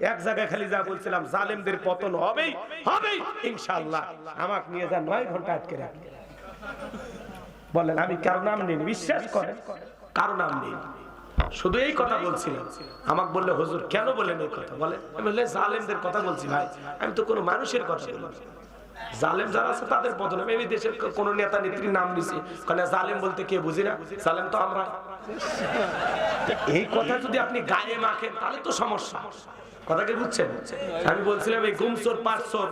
এক জায়গায় খালি যা বলছিলাম, জালেমদের পতন হবেই হবেই, ইনশাআল্লাহ। আমাকে নিয়ে যা নয় ঘণ্টা আটকে রাখি। বলেন, আমি কারও নাম নিন বিশ্বাস করেন, কারও নাম নেই শুধু এই কথা বলছিলাম। আমাকে বললে, হুজুর, কেন বলেন এই কথা? বলে, আমি বললে, জালেমদের কথা বলছি ভাই। আমি তো কোনো মানুষের কথা বলি জালেম যারা আছে, তাদের পতন আমি দেশের কোন নেতা, নেত্রীর নাম নিছি কারণ জালেম বলতে কে বুঝি না? জালেম তো আমরা। এই কথা যদি আপনি গায়ে মাখেন, তাহলে তো সমস্যা। কথা কি বুঝছেন? আমি বলছিলাম এই গুমসোর পাঁচশোর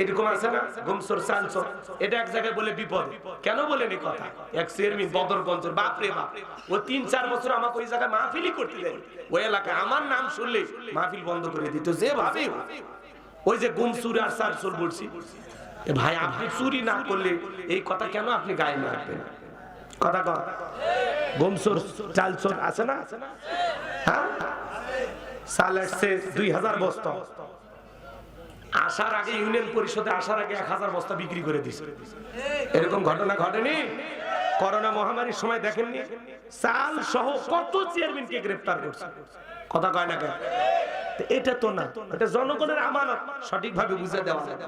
এরকম আছে না? গুমসোর চানসোর এটা এক জায়গায় বলে বিপদ। কেন বলেন এই কথা? এক চেয়ারম্যান বদরগঞ্জের, বাপ রে বাপ। ও তিন, চার বছর আমাকে ওই জায়গায় মাহফিলই করতে দেয়। ওই এলাকায় আমার নাম শুনলে মাহফিল বন্ধ করে দিত। যে ভাবে ওই যে গুমসুর আর চারসোর বলছি। ভাই, আপনি চুরি না করলে এই কথা কেন আপনি গায়ে মারবেন? কথা কর গুমসুর চালসোর আছে না? হ্যাঁ? আসার আগে ইউনিয়ন পরিষদে আসার আগে এক হাজার বস্তা বিক্রি করে এরকম ঘটনা ঘটেনি? করোনা মহামারীর সময় দেখেননি? চাল সহ কত চেয়ারম্যানকে কথা কয় না এটা তো না, এটা জনগণের আমানত, সঠিকভাবে বুঝে দেওয়া যাবে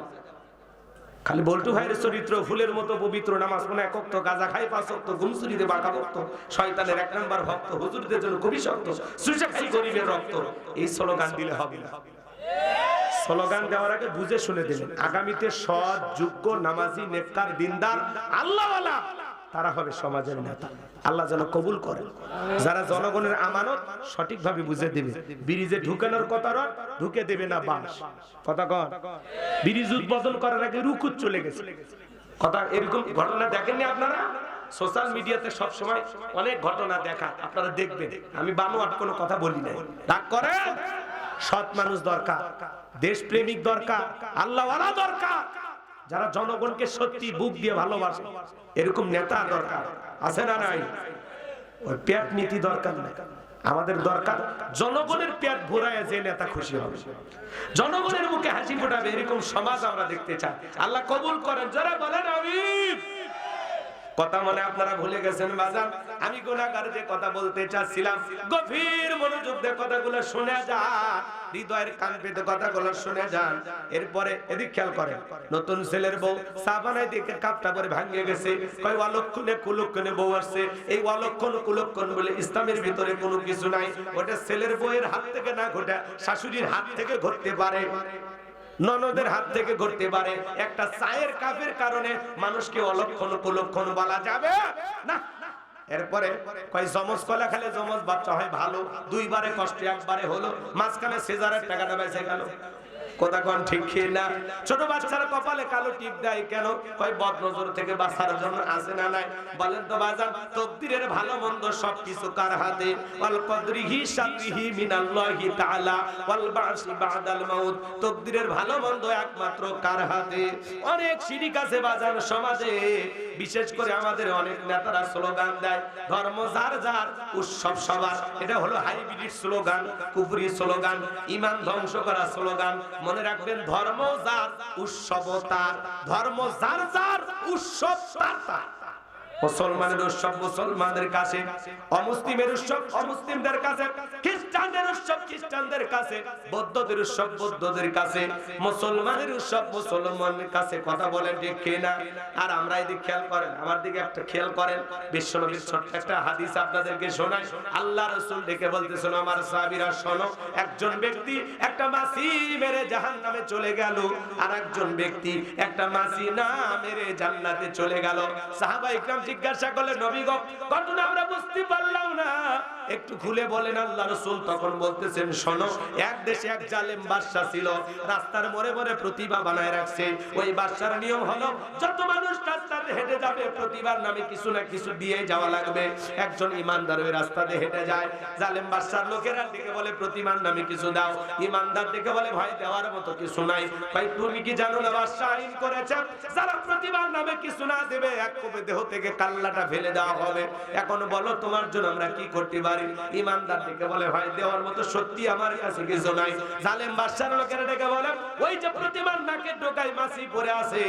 খালি বল্টু ভাইয়ের চরিত্র, ফুলের মতো পবিত্র নামাজ মনে এক অক্ত গাজা খাই পাঁচ অক্ত গুমসুরিতে বাঁকা ভক্ত, শয়তানের এক নাম্বার ভক্ত, হুজুরদের জন্য খুবই শক্ত খাই গরিবের রক্ত। এই স্লোগান দিলে হবে না। স্লোগান দেওয়ার আগে বুঝে শুনে দিলেন, আগামীতে সৎ, যোগ্য, নামাজি, নেককার, দিনদার, আল্লাহওয়ালা তারা হবে সমাজের নেতা। আল্লাহ যেন কবুল করেন। যারা জনগণের আমানত সঠিকভাবে বুঝে দেবে। ব্রিজে ঢুকানোর কথা ঢুকে দেবে না বাস কথা কন। ব্রিজ উদ্বোধন করার আগে রুকুত চলে গেছে। কথা এরকম ঘটনা দেখেননি আপনারা? সোশ্যাল মিডিয়াতে সব সময় অনেক ঘটনা দেখা। আপনারা দেখবেন। আমি বানোয়াট কোনো কথা বলি না রাগ করেন? সৎ মানুষ দরকার। দেশপ্রেমিক দরকার। আল্লাহওয়ালা দরকার। যারা জনগণকে সত্যি বুক দিয়ে ভালোবাসে, এরকম নেতা দরকার। আছে না নাই? ওই পেট নীতি দরকার নাই। আমাদের দরকার জনগণের পেট ভরায় যে নেতা খুশি হবে। জনগণের মুখে হাসি ফোটাবে, এরকম সমাজ আমরা দেখতে চাই। আল্লাহ কবুল করেন যারা বলেন আমি কথা মনে আপনারা ভুলে গেছেন, বাজান? আমি গুনাহগার যে কথা বলতে চাচ্ছিলাম, গভীর মনোযোগ দিয়ে কথাগুলো শুনে যান, হৃদয়ের কান পেতে কথাগুলো শুনে যান। এরপরে এদিক খেয়াল করেন, নতুন ছেলের বউ সাবানায় দিকে কাপটা পরে ভাঙিয়ে গেছে, কয় অলক্ষণে কুলক্ষণে বউ আসছে, এই অলক্ষণ কুলক্ষণ বলে ইসলামের ভিতরে কোনো কিছু নাই, ওটা ছেলের বউয়ের হাত থেকে না ঘটে, শাশুড়ির হাত থেকে ঘটতে পারে। ননদের হাত থেকে ঘটতে পারে। একটা চায়ের কাপের কারণে মানুষকে অলক্ষণ উপলক্ষণ বলা যাবে না। এরপরে কয়, জমজ কলা খেলে জমজ বাচ্চা হয় ভালো। দুইবারে কষ্ট একবারে হলো। মাঝখানে সেজারের টাকাটা বেঁচে গেল। কথা ঠিক না ছোট বাচ্চার কপালে কালো টিপ দেয় কেন? কয় বদ নজর থেকে বাঁচার জন্য আছে না নাই? বলেন তো বাজান, তকদিরের ভালো মন্দ সবকিছু কার হাতে? ওয়াল কদরিহি শাররিহি মিনাল্লাহি তাআলা বাদাল মাউত। তকদিরের ভালো মন্দ একমাত্র কার হাতে? অনেক শিরিক আছে বাজান সমাজে। বিশেষ করে আমাদের অনেক নেতারা স্লোগান দেয়, ধর্ম যার যার, উৎসব সবার। এটা হলো হাইব্রিড স্লোগান, কুফরি স্লোগান, ইমান ধ্বংস করা স্লোগান। মনে রাখবেন, ধর্ম যার উৎসব তার। ধর্ম যার যার, উৎসব তার তার। মুসলমানের উৎসব মুসলমানদের কাছে, অমুসলিমের উৎসব অমুসলিমদের কাছে, খ্রিস্টানদের উৎসব খ্রিস্টানদের কাছে, বৌদ্ধদের উৎসব বৌদ্ধদের কাছে, মুসলমানের উৎসব মুসলমানের কাছে, কথা বলেন ঠিক কিনা? আর আমরা এদিক খেয়াল করেন, আমার দিকে একটা খেয়াল করেন, বিশ্বনবীর ছোট্ট একটা হাদিস আপনাদেরকে শোনাই। আল্লাহ রসুল ডেকে বলতেছেন, আমার সাহাবীরা, শোনো, একজন ব্যক্তি একটা মাসি মেরে জাহান নামে চলে গেল আর একজন ব্যক্তি একটা মাসি না মেরে জান্নাতে চলে গেল। সাহাবা ইকরাম জিজ্ঞাসা করলে নবী ঘটনা আমরা বুঝতে পারলাম না? একটু খুলে বলেন, আল্লাহ রসুল তখন বলতেছেন, শোনো, এক দেশে এক জালেম বাদশা ছিল, রাস্তার মোড়ে মোড়ে প্রতিভা বানায় রাখছে। ওই বাদশার নিয়ম হলো, যত মানুষ রাস্তাতে হেঁটে যাবে প্রতিবার নামে কিছু না কিছু দিয়ে যাওয়া লাগবে। একজন ইমানদার ওই রাস্তাতে হেঁটে যায়। জালেম বাদশার লোকেরা দিকে বলে প্রতিমান নামে কিছু দাও। ইমানদার দিকে বলে ভাই দেওয়ার মতো কিছু নাই। ভাই, তুমি কি জানো না বাদশা আইন করেছে, যারা প্রতিবার নামে কিছু না দেবে, এক কোপে দেহ থেকে কাল্লাটা ফেলে দেওয়া হবে। এখন বলো, তোমার জন্য আমরা কি করতে পারি? পারি ইমানদার বলে, ভাই, দেওয়ার মতো সত্যি আমার কাছে কিছু নাই। জালেম বাদশার বলে, ওই যে নাকে আছে,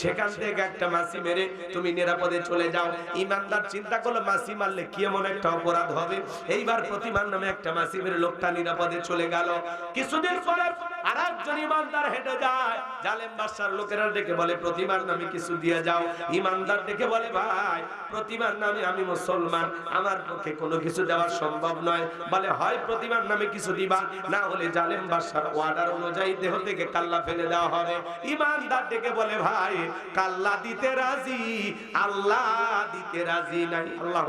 সেখান থেকে একটা মেরে তুমি নিরাপদে চলে যাও। ইমানদার চিন্তা করল মারলে কি এমন একটা অপরাধ হবে? এইবার নামে একটা মেরে লোকটা নিরাপদে চলে গেল। কিছুদিন পরে আর একজন ইমানদার হেঁটে যায়। জালেম বাদশার লোকেরা বলে, প্রতিমার নামে কিছু দিয়ে যাও। ইমানদার ডেকে বলে, ভাই, প্রতিমার নামে আমি মুসলমান, আমার পক্ষে কোনো কিছু দেওয়া সম্ভব নয়। বলে, হয় প্রতিমার নামে কিছু দিবা? না হলে জালেম বাদশার অর্ডার অনুযায়ী দেহ থেকে কাল্লা ফেলে দেওয়া হবে। ইমানদার ডেকে বলে, ভাই, কাল্লা দিতে রাজি? আল্লাহ দিতে রাজি নাই। আল্লাহ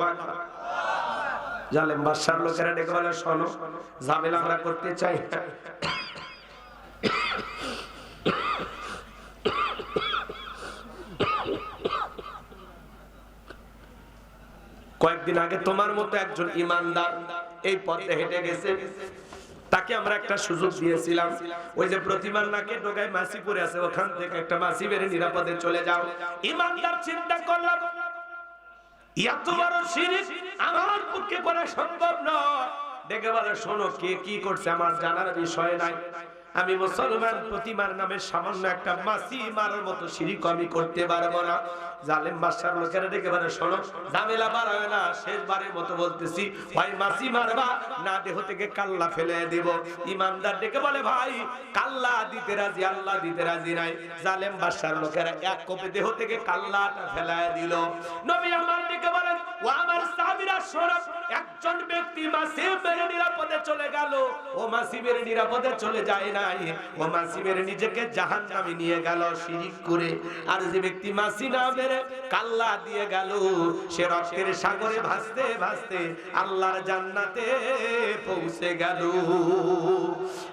জালেম বাদশার লোকেরা ডেকে বলে, শোনো, ঝামেলা আমরা করতে চাই কয়েকদিন আগে তোমার মতো একজন ইমানদার এই পথে হেঁটে গেছে। তাকে আমরা একটা সুযোগ দিয়েছিলাম। ওই যে প্রতিমার নাকে ঢোকায় মাসি পড়ে আছে, ওখান থেকে একটা মাসি বেড়ে নিরাপদে চলে যাও। ইমানদার চিন্তা করলাম আমি মুসলমান, প্রতিমার নামে সামান্য একটা মাসি মারার মতো শিরিক আমি করতে পারব না। জালেম বাদশার লোকেরা শোনো, ঝামেলা বাড়াবে না, শেষবারের মতো বলতেছি, ভাই মাসি মারবা, না দেহ থেকে কাল্লা ফেলে দেব। ইমানদার ডেকে বলে, ভাই, কাল্লা দিতে রাজি, আল্লাহ দিতে রাজি নাই। জালেম বাদশার লোকেরা এক দেহ থেকে কাল্লাটা ফেলায় দিল। নবী আমার ডেকে বলেন, ও আমার একজন ব্যক্তি মাসিবের নিরাপদে চলে গেল। ও মাসিবের নিরাপদে চলে যায় নাই। ও মাসিবের নিজেকে জাহান জাহান্নামে নিয়ে গেল শিরিক করে। আর যে ব্যক্তি মাসি না মেরে কাল্লা দিয়ে গেল। সে রক্তের সাগরে ভাসতে ভাসতে আল্লাহর জান্নাতে পৌঁছে গেল।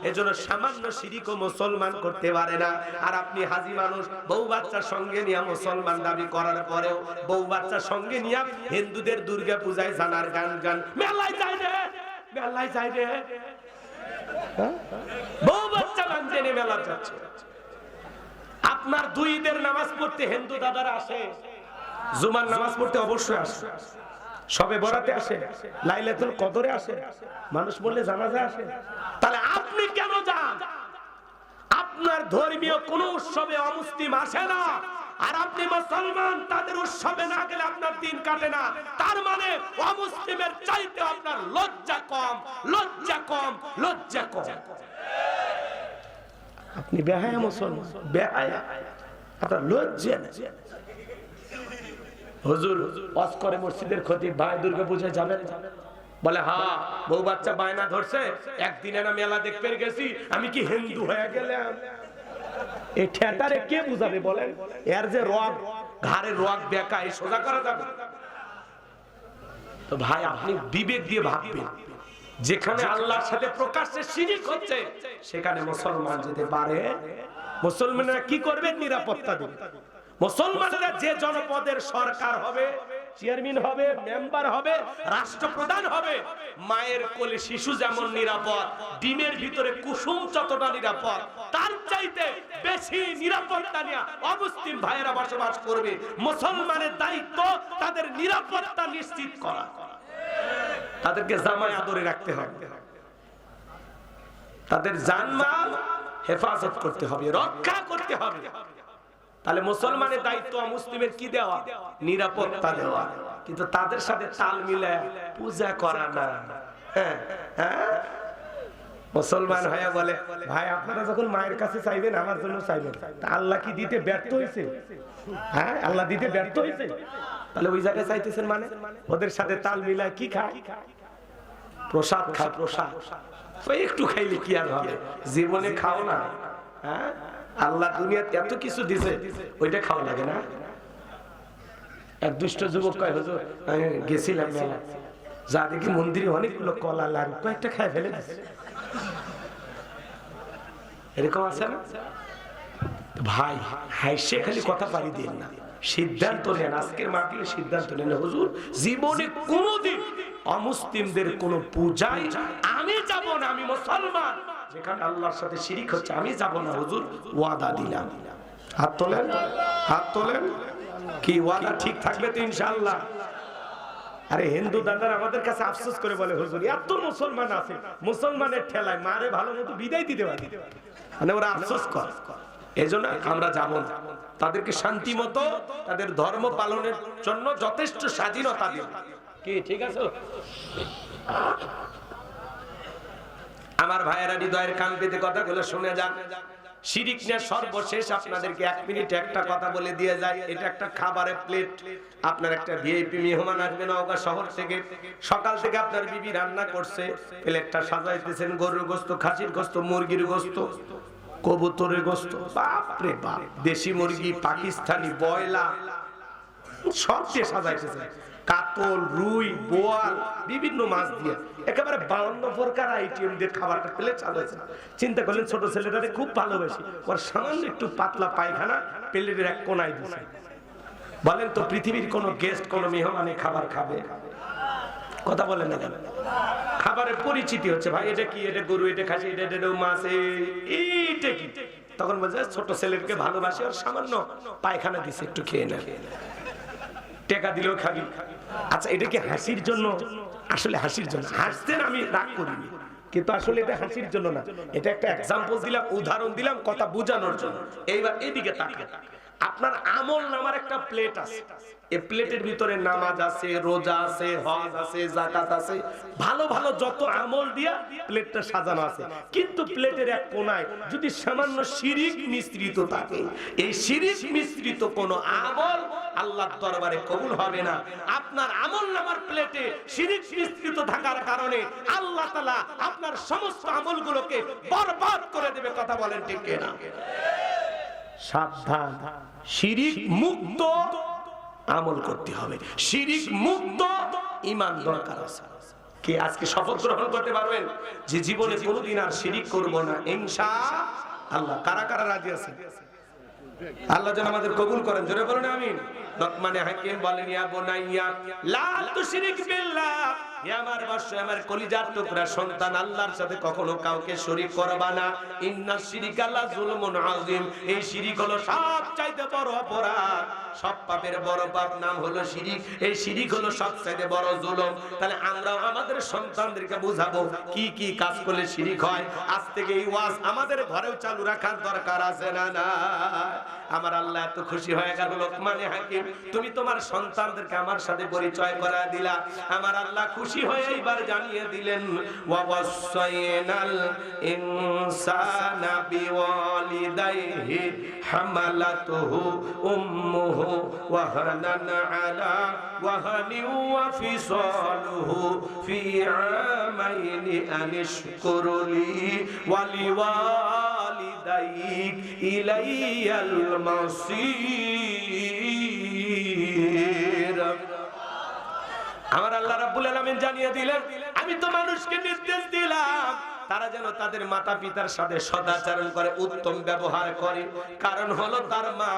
এজন্য সামান্য শিরিকও মুসলমান করতে পারে না। আর আপনি হাজি মানুষ, বউ বাচ্চার সঙ্গে নিয়ে মুসলমান দাবি করার পরেও বউ বাচ্চার সঙ্গে নিয়ে হিন্দুদের দুর্গা পূজায় জানার গান গান। মেলায় যায় রে, মেলায় যায় রে? বউ বাচ্চা মানতে নিয়ে মেলা যাচ্ছে। আপনার দুই ঈদের নামাজ পড়তে হিন্দু দাদারা আসে। জুমার নামাজ পড়তে অবশ্যই আসে। সবে বরাতে আসে, লাইলাতুল কদরে আসে। মানুষ বললে জানাজা আসে। তাহলে আপনি কেন যান? আপনার ধর্মীয় কোন উৎসবে অমুসলিম আসে না। আর আপনি মুসলমান, তাদের উৎসবে না গেলে আপনার দিন কাটে না। তার মানে অমুসলিমের চাইতে আপনার লজ্জা কম লজ্জা কম লজ্জা কম। আপনি বেহায়া মুসলমান বেহায়া আপনার লজ্জা নেই। হুজুর ওয়াজ করে মসজিদের ক্ষতি, ভাই দুর্গা পূজায় যাবেন বলে হ্যাঁ বউ বাচ্চা বায়না ধরছে একদিনে না মেলা দেখতে গেছি, আমি কি হিন্দু হয়ে গেলাম? এই ঠেটারে কে বুঝাবে বলেন? এর যে রগ ঘাড়ের রগ বেকা এই সোজা করা যাবে তো ভাই, আপনি বিবেক দিয়ে ভাববেন। যেখানে আল্লাহর সাথে প্রকাশ্যে শিরিক হচ্ছে, সেখানে মুসলমান যেতে পারে। মুসলমানরা কি করবে? নিরাপত্তা দেবে। মুসলমানেরা যে জনপদের সরকার হবে, চেয়ারম্যান হবে, মেম্বার হবে, রাষ্ট্রপ্রধান হবে, মায়ের কোলে শিশু যেমন নিরাপদ, ডিমের ভিতরে কুসুম যতটা নিরাপদ, তার চাইতে বেশি নিরাপত্তা নিয়ে অমুসলিম ভাইয়েরা বসবাস করবে। মুসলমানের দায়িত্ব তাদের নিরাপত্তা নিশ্চিত করা। তাদেরকে জামায় আদরে রাখতে হবে। তাদের জানমাল হেফাজত করতে হবে, রক্ষা করতে হবে। তাহলে মুসলমানের দায়িত্ব মুসলিমের কি দেওয়া? নিরাপত্তা দেওয়া। কিন্তু তাদের সাথে তাল মিলে পূজা করা না। হ্যাঁ হ্যাঁ? মুসলমান হয়ে বলে, ভাই, আপনারা যখন মায়ের কাছে চাইবেন, আমার জন্য চাইবেন। আল্লাহ কি দিতে ব্যর্থ হয়েছে হ্যাঁ আল্লাহ দিতে ব্যর্থ হয়েছে তাহলে ওই জায়গায় চাইতেছেন মানে? ওদের সাথে তাল মিলায় কি খায়? প্রসাদ খায় প্রসাদ একটু খাইলে কি আর হবে? জীবনে খাও না। হ্যাঁ? আল্লাহ দুনিয়াতে এত কিছু দিছে, ওইটা খাওয়া লাগে না। এক দুষ্ট যুবক কয়, হুজুর গেছিলাম মেলা। যা দেখি মন্দিরে অনেকগুলো কলা, লাড়ু, কয়েকটা খায় ফেলে এরকম আছে না? ভাই হাইসে খালি কথা পারি দিন না। সিদ্ধান্ত নেন, আজকের মাহফিলে সিদ্ধান্ত নেন। হুজুর, জীবনে কোনোদিন অমুসলিমদের কোন পূজায় আমি যাব না, আমি মুসলমান। যেখানে আল্লাহর সাথে শিরিক হচ্ছে, আমি যাব না, হুজুর, ওয়াদা দিলাম। হাত তোলেন হাত তোলেন। কি ওয়াদা ঠিক থাকবে তো ইনশাআল্লাহ। আরে হিন্দু দাদার আমাদের কাছে আফসোস করে বলে, হুজুর, এত মুসলমান আছে, মুসলমানের ঠেলায় মারে ভালো মতো বিদায় দিতে পারি। মানে ওরা আফসোস করে। এই জন্য আমরা যাব তাদেরকে শান্তি মতো, তাদের ধর্ম পালনের জন্য যথেষ্ট স্বাধীনতা দিন কি, ঠিক আছে? আমার ভাইয়েরা হৃদয়ের কান পেতে কথাগুলো শুনে যান সর্বশেষ আপনাদেরকে এক মিনিট একটা কথা বলে দিয়ে যায় এটা একটা খাবারের প্লেট। আপনার একটা মেহমান শহর থেকে। সকাল থেকে আপনার রান্না গরুর গোস্ত, খাসির গোস্ত, মুরগির গোস্ত। কবুতরের গোস্ত। বাপরে বাপ, দেশি মুরগি, পাকিস্তানি বয়লা সব দিয়ে সাজাইতেছে কাতল, রুই, বোয়াল, বিভিন্ন মাছ দিয়ে। একেবারে বাউন্ন প্রকার আইটেম দিয়ে খাবারটা পেলে চালু হয়েছে। চিন্তা করলেন ছোট ছেলেটারে খুব ভালোবাসি। ওর সামান্য একটু পাতলা পায়খানা প্লেটের এক কোনায় দিছে। বলেন তো পৃথিবীর কোন গেস্ট কোন মেহমানে খাবার খাবে? কথা বলেন না কেন? খাবারের পরিচিতি হচ্ছে, ভাই, এটা কি? এটা গরু, এটা খাসি, এটা এটা মাছ এইটা কি? তখন বলছে, ছোট ছেলেকে ভালোবাসে আর সামান্য পায়খানা দিছে, একটু খেয়ে নেয় টেকা দিলেও খাবি। আচ্ছা এটা কি হাসির জন্য? আসলে হাসির জন্য। হাসতেন আমি রাগ করিনি কিন্তু আসলে এটা হাসির জন্য না। এটা একটা এক্সাম্পল দিলাম, উদাহরণ দিলাম, কথা বোঝানোর জন্য। এইবার এদিকে তাকান। আপনার আমল নামার একটা প্লেট আছে। এই প্লেটের ভিতরে নামাজ আছে, রোজা আছে, হজ আছে জাকাত আছে। ভালো ভালো যত আমল দিয়া প্লেটটা সাজানো আছে। কিন্তু প্লেটের এক কোনায় যদি সামান্য শিরিক মিশ্রিত থাকে, এই শিরিক মিশ্রিত কোন আমল আল্লাহর দরবারে কবুল হবে না। আপনার আমল নামার প্লেটে শিরিক মিশ্রিত থাকার কারণে আল্লাহ তাআলা আপনার সমস্ত আমলগুলোকে বরবাদ করে দেবে, কথা বলেন ঠিক কিনা? সাবধান। শিরিক মুক্ত আমল করতে হবে। শিরিক মুক্ত ইমান দরকার আছে। কে আজকে শপথ গ্রহণ করতে পারবেন? যে জীবনে কোনোদিন আর শিরিক করব না, ইনশা আল্লাহ। কারা কারা রাজি আছে আল্লাহ যেন আমাদের কবুল করেন। জোরে বলেন, আমিন। লোকমানে হাকিম বলেন, ইয়া বুনাইয়া, লা তুশরিক বিল্লাহ। হে আমার বর্ষ, আমার কলিজার টুকরা সন্তান, আল্লাহর সাথে কখনো কাউকে শরীক করবা না। ইন্না শিরিকা লা যুলমুন আযীম। এই শিরিক হলো সবচাইতে বড় অপরাধ। সব পাপের বড় পাপ নাম হলো শিরিক এই শিরিক হলো সবচাইতে বড় জুলুম। তাহলে আমরাও আমাদের সন্তানদেরকে বুঝাবো, কি কি কাজ করলে শিরিক হয়? আজ থেকে এই ওয়াজ আমাদের ঘরেও চালু রাখার দরকার আছে না না আমার আল্লাহ এত খুশি হয়ে গেল, লোকমানে হাকিম। তুমি তোমার সন্তানদেরকে আমার সাথে পরিচয় করা দিলা। আমার আল্লাহ খুশি হয়ে এইবার জানিয়ে দিলেন ওয়াসাইনাল ইনসানা বিওয়ালিদাইহি হামালাতুহু উম্মুহু ওয়াহানান আলা ওয়াহানি ওয়া ফিসালুহু ফি আমাইনি আনিশকুরলি ওয়ালিওয়ালিদাইক ইলাইয়াল মাসির। আমার আল্লাহ রাব্বুল আলামিন জানিয়ে দিলেন আমি তো মানুষকে নির্দেশ দিলাম। তারা যেন তাদের মাতা পিতার সাথে সদাচরণ করে, উত্তম ব্যবহার করে। কারণ হলো তার মা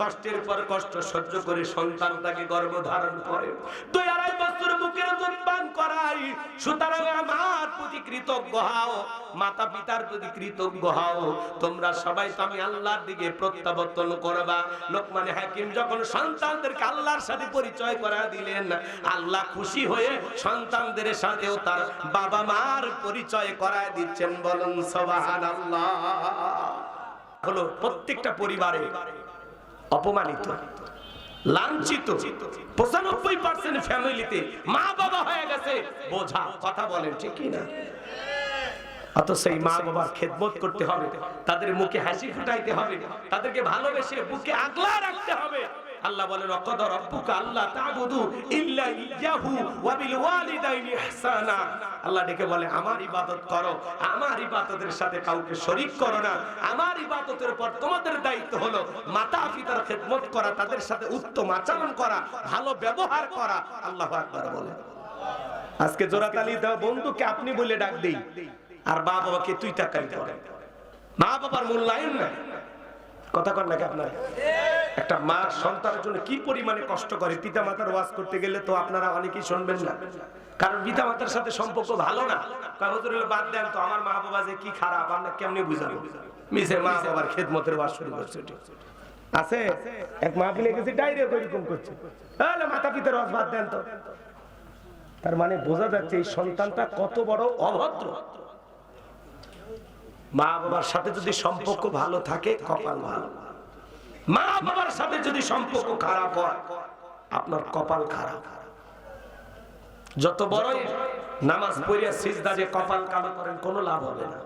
কষ্টের পর কষ্ট সহ্য করে সন্তান তাকে গর্ভ ধারণ করে। দুই আড়াই বছর বুকের দুধ পান করাই, সুতরাং আমার প্রতি কৃতজ্ঞ হও মাতা পিতার প্রতি কৃতজ্ঞ হও। তোমরা সবাই তো আমি আল্লাহর দিকে প্রত্যাবর্তন করবা। লোকমানে হাকিম যখন সন্তানদেরকে আল্লাহর সাথে পরিচয় করা দিলেন, আল্লাহ খুশি হয়ে সন্তানদের সাথেও তার বাবা মার পরিচয় করা দিচ্ছেন, বলুন সবাহান হলো প্রত্যেকটা পরিবারে অপমানিত, লাঞ্ছিত, পঁচানব্বই পার্সেন্ট ফ্যামিলিতে মা বাবা হয়ে গেছে, বোঝা, কথা বলেন, ঠিক না অত সেই মা বাবার খেদমত করতে হবে, তাদের মুখে হাসি ফুটাইতে হবে, তাদেরকে ভালোবেসে বুকে আগলা রাখতে হবে। আল্লাহ বলেন, অকদ রব্বুকা আল্লাহ তাবুদু ইল্লা ইয়াহু ওয়া বিল ওয়ালিদাইনি ইহসানা। আল্লাহ ডেকে বলে, আমার ইবাদত করো, আমার ইবাদতের সাথে কাউকে শরীক করো না। আমার ইবাদতের পর তোমাদের দায়িত্ব হলো মাতা পিতার খেদমত করা, তাদের সাথে উত্তম আচরণ করা, ভালো ব্যবহার করা। আল্লাহ আকবার বলে। আজকে জোরাতালি দাও বন্ধুকে আপনি বলে ডাক দেই। আর মা বাবাকে তুই তাকাই করে মা বাবার মূল্যায়ন নাই। কথা কর নাকি আপনার? একটা মা সন্তানের জন্য কি পরিমাণে কষ্ট করে? পিতা মাতার ওয়াজ করতে গেলে তো আপনারা অনেকেই শুনবেন না। কারণ পিতা মাতার সাথে সম্পর্ক ভালো না। কাগজ বাদ দেন তো, আমার মা বাবা যে কি খারাপ, আমরা কেমনি বুঝাবো? মিশে মা বাবার খেদমতের ওয়াজ শুরু করছে আছে? এক মাহফিলে গেছে, ডাইরেক্ট এরকম করছে। তাহলে মাতা পিতার ওয়াজ বাদ দেন তো। তার মানে বোঝা যাচ্ছে এই সন্তানটা কত বড় অভদ্র। মা বাবার সাথে যদি সম্পর্ক ভালো থাকে কপাল ভালো। মা বাবার সাথে যদি সম্পর্ক খারাপ হয় আপনার কপাল খারাপ। যত বড়ই নামাজ পড়িয়া সিজদা যে কপাল কালো করেন কোনো লাভ হবে না।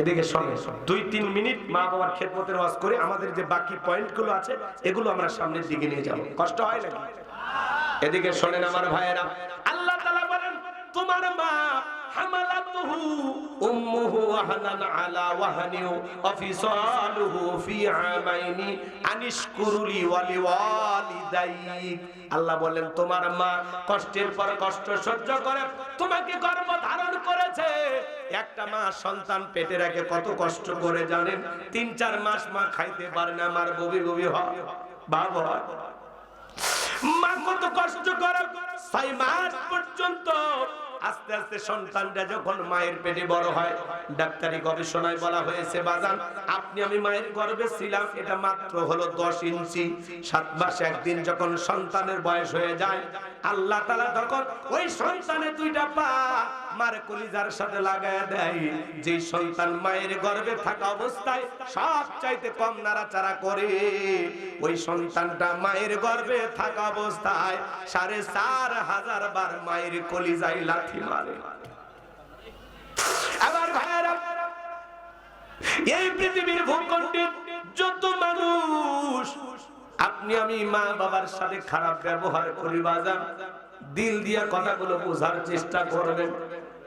এদিকে শোনে দুই তিন মিনিট মা বাবার খেদমতের ওয়াজ করে আমাদের যে বাকি পয়েন্টগুলো আছে এগুলো আমরা সামনের দিকে নিয়ে যাব। কষ্ট হয় না এদিকে শোনেন আমার ভাইয়েরা। আল্লাহ তাআলা বলেন তোমার মা আল্লাহ বলেন, তোমার মা কষ্টের পর কষ্ট সহ্য করে, তোমাকে গর্ভ ধারণ করেছে। একটা মা সন্তান পেটে রাখে কত কষ্ট করে জানেন, তিন চার মাস মা খাইতে পারে না আমার ববি ববি হয়। বাবা, মা কত কষ্ট করে, ছয় মাস পর্যন্ত আস্তে আস্তে সন্তানটা যখন মায়ের পেটে বড় হয়, ডাক্তারি গবেষণায় বলা হয়েছে, বাজান, আপনি আমি মায়ের গর্বে ছিলাম, এটা মাত্র হলো দশ ইঞ্চি। সাত মাস একদিন যখন সন্তানের বয়স হয়ে যায়, আল্লাহ তালা তখন ওই সন্তানের দুইটা পা মার কলিজার সাথে লাগায় দেয়। যে সন্তান মায়ের গর্ভে থাকা অবস্থায় সব চাইতে কম নাড়াচাড়া করে। ওই সন্তানটা মায়ের গর্ভে থাকা অবস্থায় সাড়ে চার হাজার বার মায়ের কলিজায় লাথি মারে। আবার ভাইয়েরা, এই পৃথিবীর ভূখণ্ডে যত মানুষ, আপনি আমি মা বাবার সাথে খারাপ ব্যবহার করি বাজান, দিল দিয়া কথাগুলো বোঝার চেষ্টা করবেন।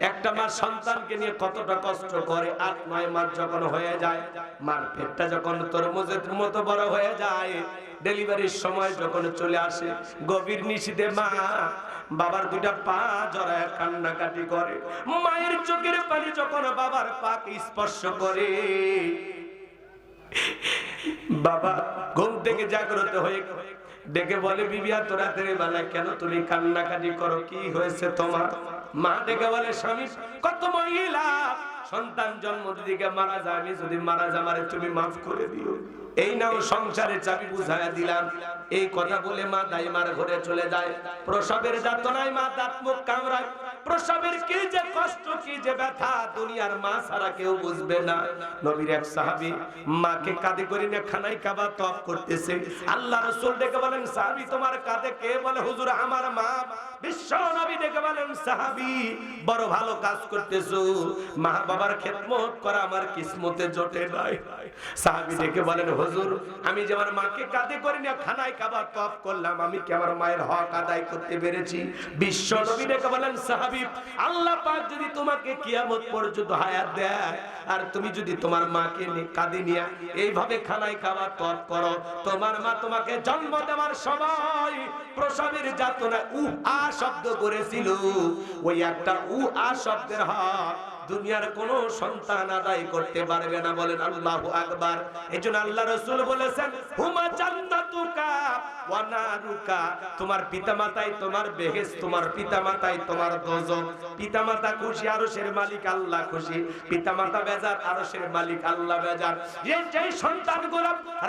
একটা মা সন্তানকে নিয়ে কতটা কষ্ট করে, আট, নয় মাস যখন হয়ে যায়, মার পেটটা যখন তরমুজের মতো বড় হয়ে যায়, ডেলিভারির সময় যখন চলে আসে, গভীর নিশীতে মা বাবার দুইটা পা জড়ায় কান্নাকাটি করে। মায়ের চোখের পানি যখন বাবার পাকে স্পর্শ করে, বাবা ঘুম থেকে জাগ্রত হয়ে ডেকে বলে, বিবিয়া তোরা তেরে বেলা কেন তুমি কান্নাকাটি করো? কি হয়েছে তোমার? মা ডেকে বলে, স্বামী, কত মহিলা? সন্তান জন্ম দিদিকে মারা যায়, আমি যদি মারা যায় মারে তুমি মাফ করে দিও। এই নাও সংসারে চাবি বুঝাইয়া দিলাম। এই কথা বলে মা দাইমার ঘরে চলে যায়। প্রসবের যাতনায় মা দাঁত মুখ কামড়ায়। প্রসবের কি যে কষ্ট, কি যে ব্যথা, দুনিয়ার মা ছাড়া কেউ বুঝবে না। নবীর এক সাহাবী মাকে কাঁধে করে নিয়ে খানাই কাবা তপ করতেছে। আল্লাহ রাসূল ডেকে বলেন, সাহাবী, তোমার কাঁধে কে বলে, হুজুর, আমার মা? বিশ্ব নবী ডেকে বলেন, সাহাবী, বড় ভালো কাজ করতেছো। মা বাবার খেদমত করা আমার কিসমতে জোটে নাই। সাহাবী ডেকে বলেন, হুজুর, আমি যে আমার মাকে কাঁধে করে নিয়ে খানায় কাবা তপ করলাম, আমি কি আমার মায়ের হক আদায় করতে পেরেছি? বিশ্ব নবী ডেকে বলেন, সাহাবী আল্লাহ পাক যদি তোমাকে কিয়ামত পর্যন্ত হায়াত দেয়, আর তুমি যদি তোমার মাকে কাঁদে নিয়ে এইভাবে খানায় খাওয়া তর করো, তোমার মা তোমাকে জন্ম দেওয়ার সময় প্রসবের যাতনা উ আ শব্দ করেছিল। ওই একটা উ আ শব্দের হক দুনিয়ার কোন সন্তান আদায় করতে পারবে না বলেন আল্লাহু আকবার। এজন্য আল্লাহ রাসূল বলেছেন, হুমা জান্নাতুকা ওয়া নারুকা। তোমার পিতামাতাই তোমার তোমার পিতামাতাই তোমার পিতামাতা খুশি, আরশের মালিক আল্লাহ খুশি। পিতামাতা বেজার, আরশের মালিক আল্লাহ বেজার। যে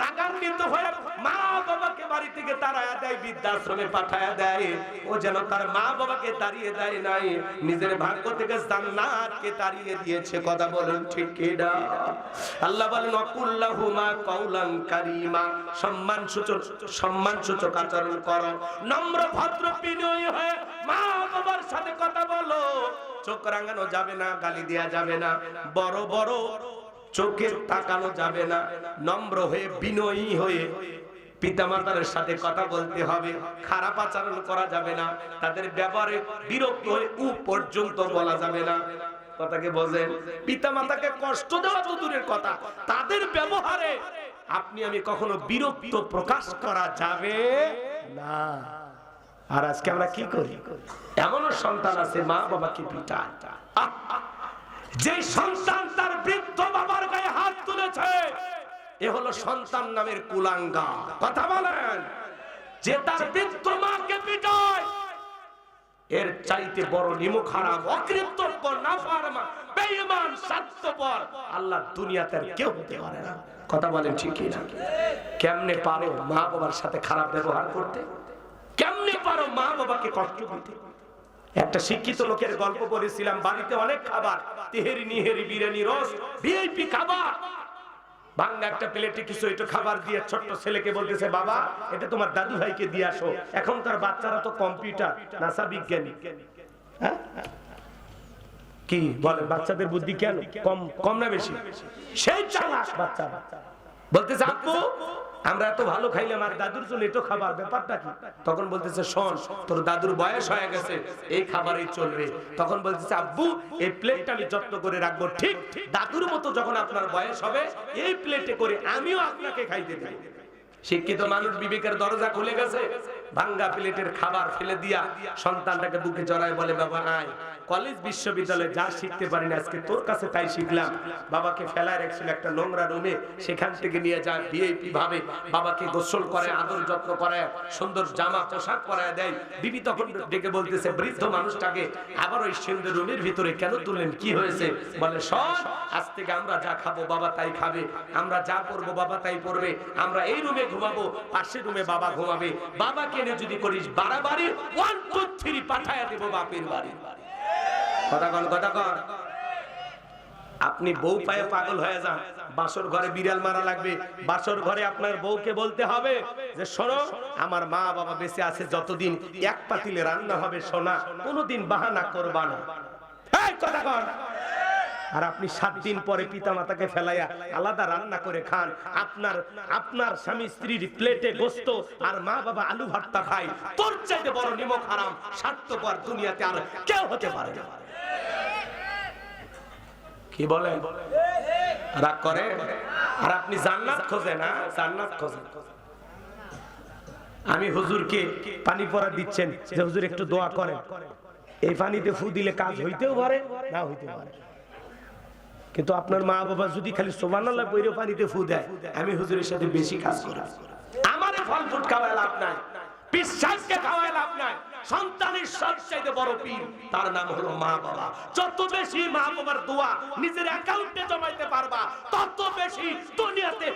রাগান্বিত হয়ে মা বাবাকে বাড়ি থেকে তাড়ায়া দেয়, বৃদ্ধাশ্রমে পাঠায়া দেয়, ও যেন তার মা বাবাকে তাড়িয়ে দেয় নাই, নিজের ভাগ্য থেকে তাড়িয়ে দিয়েছে কথা বলেন ঠিক কিনা আল্লাহ বলেন, অকুল্লাহুমা কওলান কারীমা। সম্মান সূচক সম্মান সূচক আচরণ করো। নম্র ভদ্র বিনয়ী হয়ে মা বাবার সাথে কথা বলো। চোখ রাঙানো যাবে না, গালি দেয়া যাবে না। বড় বড় চোখে তাকানো যাবে না। নম্র হয়ে, বিনয়ী হয়ে পিতামাতার সাথে কথা বলতে হবে। খারাপ আচরণ করা যাবে না। তাদের ব্যবহারে বিরক্ত হয়ে উ পর্যন্ত বলা যাবে না। কথাকে বোঝেন পিতামাতাকে কষ্ট দেওয়া তো দূরের কথা। তাদের ব্যবহারে আপনি আমি কখনো বিরক্ত প্রকাশ করা যাবে না। আর আজকে আমরা কি করি? এমনও সন্তান আছে মা বাবাকে আহ, যে সন্তান তার বৃদ্ধ বাবার গায়ে হাত তুলেছে এ হলো সন্তান নামের কুলাঙ্গা কথা বলেন যে তার বৃদ্ধ মাকে পিটায় এর চাইতে বড় নিমুখ হারাম, অকৃতজ্ঞ নাফারমান বেঈমান, স্বার্থপর আল্লাহ দুনিয়াতে কেউ হতে পারে না। কথা বলেন ঠিকই না কেমনে পারো মা বাবার সাথে খারাপ ব্যবহার করতে? কেমনে পারো মা বাবাকে কষ্ট দিতে? একটা শিক্ষিত লোকের গল্প করেছিলাম বাড়িতে অনেক খাবার তেহেরি নিহেরি বিরিয়ানি রস ভিআইপি খাবার। বাংলা একটা প্লেটে কিছু একটু খাবার দিয়ে ছোট্ট ছেলেকে বলতেছে, বাবা, এটা তোমার দাদু ভাইকে দিয়ে আসো। এখন তার বাচ্চারা তো কম্পিউটার, নাসা বিজ্ঞানী। হ্যাঁ? কি বলে, বাচ্চাদের বুদ্ধি কেন? কম কম না বেশি? সেই চালাক বাচ্চা। বলতেছে আপু আমরা এত ভালো খাইলাম, আর দাদুর জন্য এটা খাবার, ব্যাপারটা কি? তখন বলতেছে, শোন, তোর দাদুর বয়স হয়ে গেছে, এই খাবারই চলবে। তখন বলতেছে, আব্বু, এই প্লেটটা আমি যত্ন করে রাখব। ঠিক, দাদুর মতো যখন আপনার বয়স হবে, এই প্লেটে করে আমিও আপনাকে খাইতে দেব। শিক্ষিত মানুষ বিবেকের দরজা খুলে গেছে। ভাঙ্গা প্লেটের খাবার ফেলে দিয়া সন্তানটাকে বুকে জড়ায় বলে, বাবা, আয়। কলেজ বিশ্ববিদ্যালয়ে যা শিখতে পারি না, আজকে তোর কাছে তাই শিখলাম। বাবাকে ফেলায় রাখছিল একটা নোংরা রুমে, সেখান থেকে নিয়ে যায় ভিআইপি ভাবে। বাবাকে গোসল করে, আদর যত্ন করে, সুন্দর জামা, পোশাক পরায় দেয়। বিবি তখন ডেকে বলতেছে, বৃদ্ধ মানুষটাকে আবার ওই সুন্দর রুমের ভিতরে কেন তুললেন? কি হয়েছে? বলে সব আজ থেকে আমরা যা খাব, বাবা তাই খাবে। আমরা যা করব, বাবা তাই করবে। আমরা এই রুমে ঘুমাবো, পাশের রুমে বাবা ঘুমাবে। বাবাকে এনে যদি করিস বাড়াবাড়ি ওয়ান টু থ্রি পাঠায় দেবো বাপের বাড়ি। কথা কন কথা কন। আপনি বউ পায়ে পাগল হয়ে যান। বাসর ঘরে বিড়াল মারা লাগবে। বাসর ঘরে আপনার বউকে বলতে হবে যে শোনো আমার মা বাবা বেঁচে আছে যতদিন এক পাতিলে রান্না হবে সোনা কোনোদিন বাহানা করবা না। এই কথা কন। আর আপনি সাত দিন পরে পিতা মাতাকে ফেলাইয়া আলাদা রান্না করে খান। আপনার আপনার স্বামী স্ত্রীর প্লেটে গোস্ত আর মা বাবা আলু ভর্তা খায়। তোর চাইতে বড় নিমক হারাম, স্বার্থপর দুনিয়াতে আর কেউ হতে পারে কি বলেন? রাগ করে আর আপনি জান্নাত খোঁজেন না জান্নাত খোঁজেন। আমি হুজুরকে পানি পরা দিচ্ছেন যে হুজুর একটু দোয়া করেন। এই পানিতে ফু দিলে কাজ হইতেও পারে, না হইতে পারে। কিন্তু আপনার মা বাবা যদি খালি সোবানাল্লাহ বৈর পানিতে ফু দেয়, আমি হুজুরের সাথে বেশি কাজ করি। আমার ফল ফুট খাওয়ায় লাভ নাই, বিশ্বাসকে খাওয়ায় লাভ নাই, সন্তানের সবচাইতে বড় পীর, তার নাম হলো মা বাবা যত বেশি মা বাবার দোয়া নিজের অ্যাকাউন্টে জমাইতে পারবা, তত বেশি দুনিয়াতে